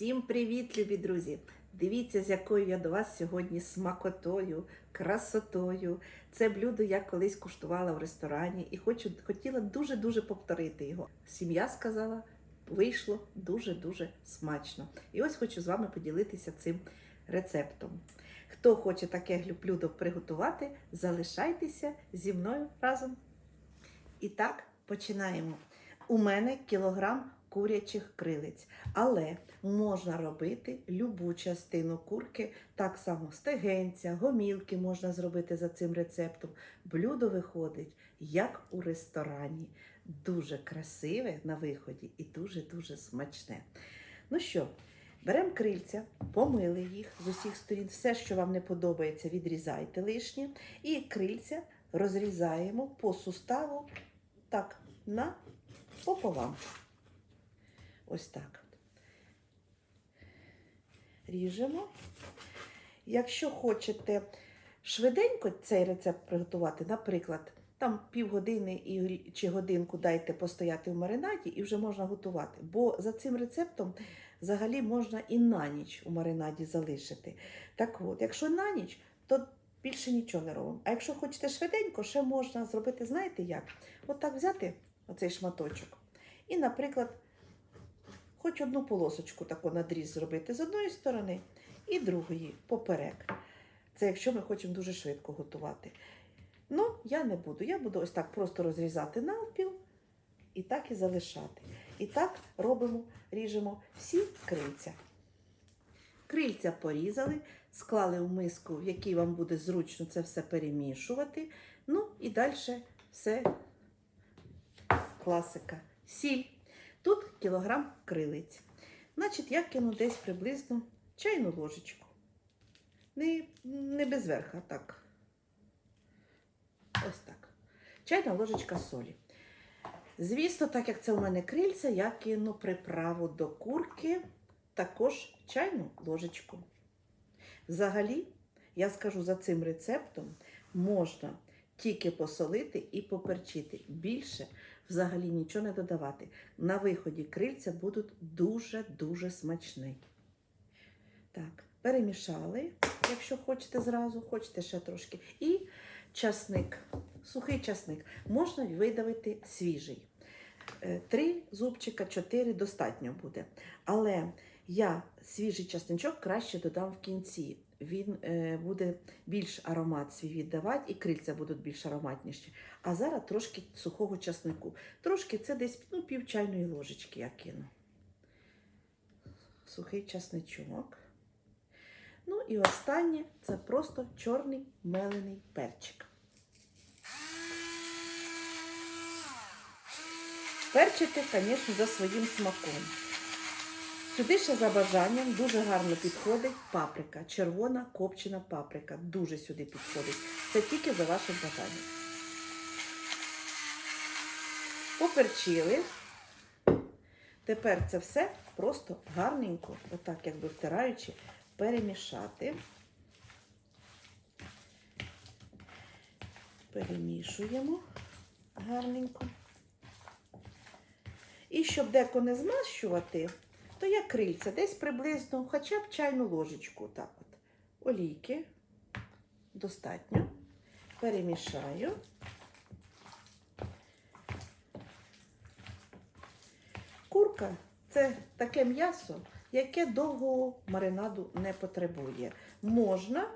Всім привіт, любі друзі! Дивіться, з якою я до вас сьогодні смакотою, красотою. Це блюдо я колись куштувала в ресторані і хочу, хотіла дуже-дуже повторити його. Сім'я сказала, вийшло дуже-дуже смачно. І ось хочу з вами поділитися цим рецептом. Хто хоче таке блюдо приготувати, залишайтеся зі мною разом. І так, починаємо. У мене кілограм курячих крилиць, але можна робити любу частину курки, так само стегенця, гомілки можна зробити за цим рецептом. Блюдо виходить, як у ресторані. Дуже красиве на виході і дуже-дуже смачне. Ну що, беремо крильця, помили їх з усіх сторін, все, що вам не подобається, відрізайте лишнє. І крильця розрізаємо по суставу так, на пополам. Ось так. Ріжемо. Якщо хочете швиденько цей рецепт приготувати, наприклад, там півгодини чи годинку дайте постояти в маринаді і вже можна готувати. Бо за цим рецептом взагалі можна і на ніч у маринаді залишити. Так от, якщо на ніч, то більше нічого не робимо. А якщо хочете швиденько, ще можна зробити, знаєте як? От так взяти оцей шматочок. І, наприклад, хоч одну полосочку таку надріз зробити з одної сторони і другої поперек. Це якщо ми хочемо дуже швидко готувати. Ну, я не буду. Я буду ось так просто розрізати навпіл і так і залишати. І так робимо, ріжемо всі крильця. Крильця порізали, склали в миску, в якій вам буде зручно це все перемішувати. Ну і далі все класика. Сіль. Тут кілограм крилиць. Значить, я кину десь приблизно чайну ложечку. Не, не без верха, так. Ось так. Чайна ложечка солі. Звісно, так як це у мене крильця, я кину приправу до курки також чайну ложечку. Взагалі, я скажу за цим рецептом, можна тільки посолити і поперчити. Більше взагалі нічого не додавати. На виході крильця будуть дуже-дуже смачні. Так, перемішали, якщо хочете зразу, хочете ще трошки. І часник, сухий часник. Можна видавити свіжий. Е, Три зубчика, чотири достатньо буде. Але я свіжий часничок краще додам в кінці. Він е, буде більш аромат свій віддавати, і крильця будуть більш ароматніші. А зараз трошки сухого часнику. Трошки це десь ну, пів чайної ложечки я кину. Сухий часничок. Ну і останнє це просто чорний мелений перчик. Перчити, звісно, за своїм смаком. Сюди ще за бажанням дуже гарно підходить паприка, червона копчена паприка. Дуже сюди підходить. Це тільки за вашим бажанням. Поперчили. Тепер це все просто гарненько, отак, якби втираючи, перемішати. Перемішуємо гарненько. І щоб деко не змащувати, то я крильця десь приблизно хоча б чайну ложечку. Так от. Олійки достатньо. Перемішаю. Курка це таке м'ясо, яке довгого маринаду не потребує. Можна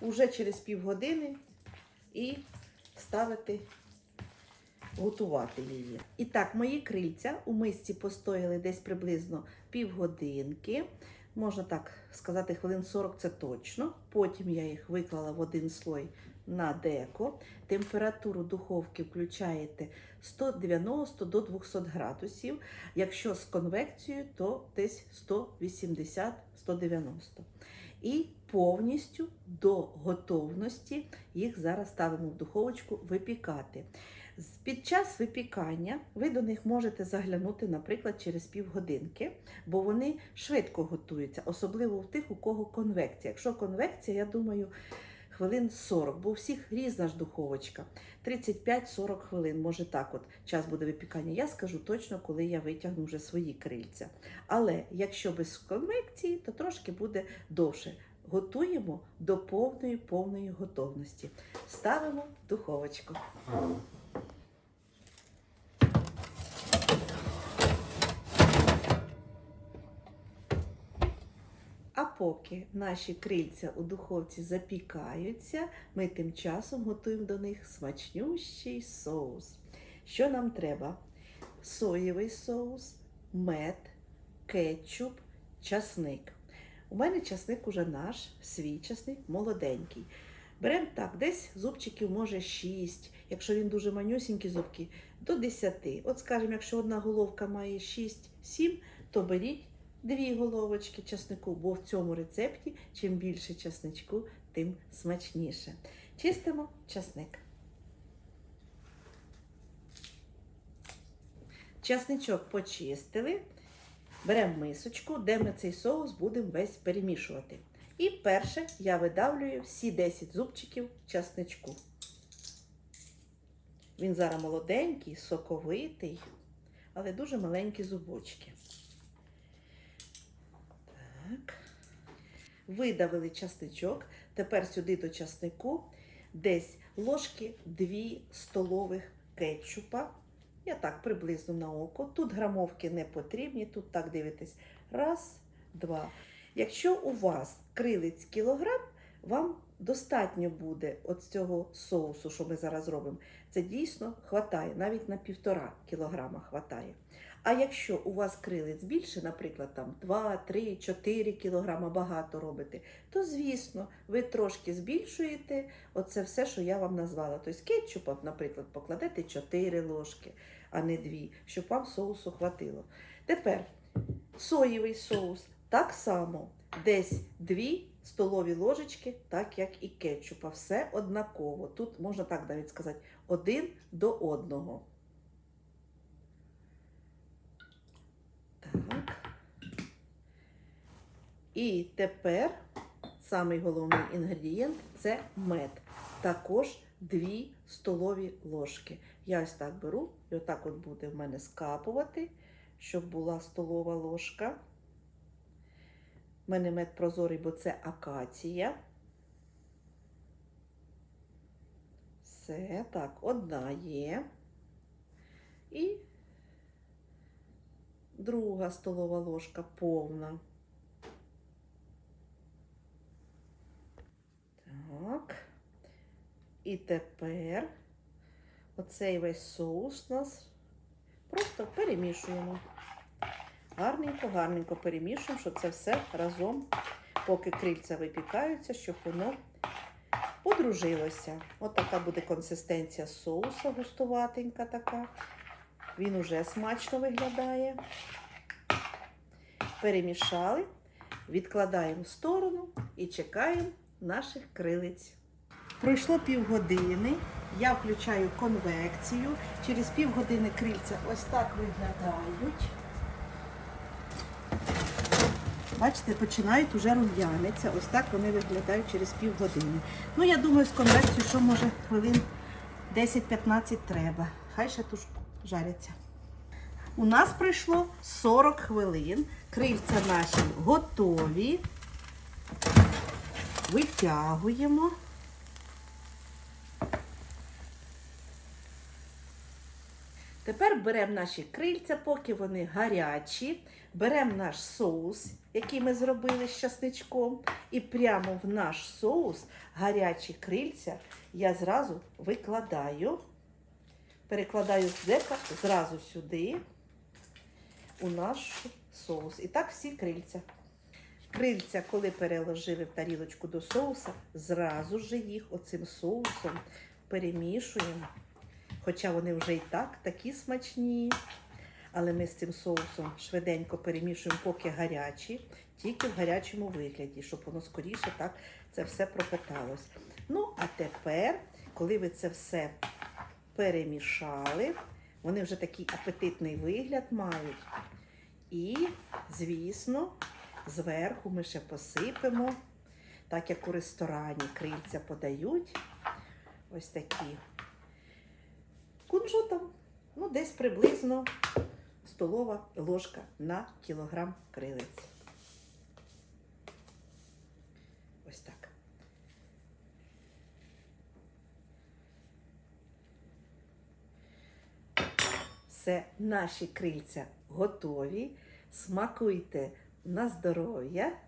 уже через півгодини і ставити готувати її. І так, мої крильця у мисці постояли десь приблизно півгодинки. Можна так сказати, хвилин 40 це точно. Потім я їх виклала в один слой на деко. Температуру духовки включаєте 190 до 200 градусів. Якщо з конвекцією, то десь 180-190. І повністю до готовності їх зараз ставимо в духовочку випікати. Під час випікання ви до них можете заглянути, наприклад, через півгодинки, бо вони швидко готуються, особливо в тих, у кого конвекція. Якщо конвекція, я думаю, хвилин 40, бо у всіх різна ж духовочка. 35-40 хвилин, може так от час буде випікання. Я скажу точно, коли я витягну вже свої крильця. Але якщо без конвекції, то трошки буде довше. Готуємо до повної повної готовності. Ставимо в духовочку. Поки наші крильця у духовці запікаються, ми тим часом готуємо до них смачнющий соус. Що нам треба? Соєвий соус, мед, кетчуп, часник. У мене часник уже наш, свій часник, молоденький. Беремо так, десь зубчиків може 6, якщо він дуже манюсінький зубки, до 10. От скажімо, якщо одна головка має 6-7, то беріть дві головочки часнику, бо в цьому рецепті чим більше часничку, тим смачніше. Чистимо часник. Часничок почистили. Беремо мисочку, де ми цей соус будемо весь перемішувати. І перше я видавлюю всі 10 зубчиків часничку. Він зараз молоденький, соковитий, але дуже маленькі зубочки. Так. Видавили часничок. Тепер сюди до часнику десь ложки 2 столових кетчупа. Я так приблизно на око. Тут грамовки не потрібні, тут так дивитесь. Раз, два. Якщо у вас крилиць кілограм, вам достатньо буде от цього соусу, що ми зараз робимо. Це дійсно хватає, навіть на півтора кілограма хватає. А якщо у вас крилиць більше, наприклад, там 2, 3, 4 кілограма багато робите, то звісно, ви трошки збільшуєте оце все, що я вам назвала. Тобто кетчупа, наприклад, покладете 4 ложки, а не 2, щоб вам соусу хватило. Тепер соєвий соус так само, десь 2 столові ложечки, так як і кетчупа. Все однаково. Тут можна так навіть сказати, один до одного. Так. І тепер самий головний інгредієнт це мед. Також 2 столові ложки. Я ось так беру, і отак от буде в мене скапувати, щоб була столова ложка. У мене мед прозорий, бо це акація. Все, так, одна є. І друга столова ложка повна. Так. І тепер оцей весь соус нас просто перемішуємо. Гарненько, гарненько перемішуємо, щоб це все разом, поки крильця випікаються, щоб воно подружилося. От така буде консистенція соуса, густуватенька така. Він уже смачно виглядає. Перемішали, відкладаємо в сторону і чекаємо наших крилиць. Пройшло півгодини. Я включаю конвекцію. Через півгодини крильця ось так виглядають. Бачите, починають уже рум'янитися. Ось так вони виглядають через півгодини. Ну, я думаю, з конвекцією, що може хвилин 10-15 треба. Хай ще туж жаряться. У нас пройшло 40 хвилин. Крильця наші готові. Витягуємо. Тепер беремо наші крильця, поки вони гарячі. Беремо наш соус, який ми зробили з часничком, і прямо в наш соус гарячі крильця я зразу викладаю. Перекладаю з дека зразу сюди, у наш соус. І так всі крильця. Крильця, коли переложили в тарілочку до соуса, зразу ж їх оцим соусом перемішуємо. Хоча вони вже і так такі смачні. Але ми з цим соусом швиденько перемішуємо, поки гарячі, тільки в гарячому вигляді, щоб воно скоріше так це все пропиталось. Ну, а тепер, коли ви це все перемішали, вони вже такий апетитний вигляд мають. І, звісно, зверху ми ще посипемо так як у ресторані крильця подають. Ось такі. Кунжутом, ну, десь приблизно столова ложка на кілограм крилиць. Ось так. Все, наші крильця готові. Смакуйте на здоров'я.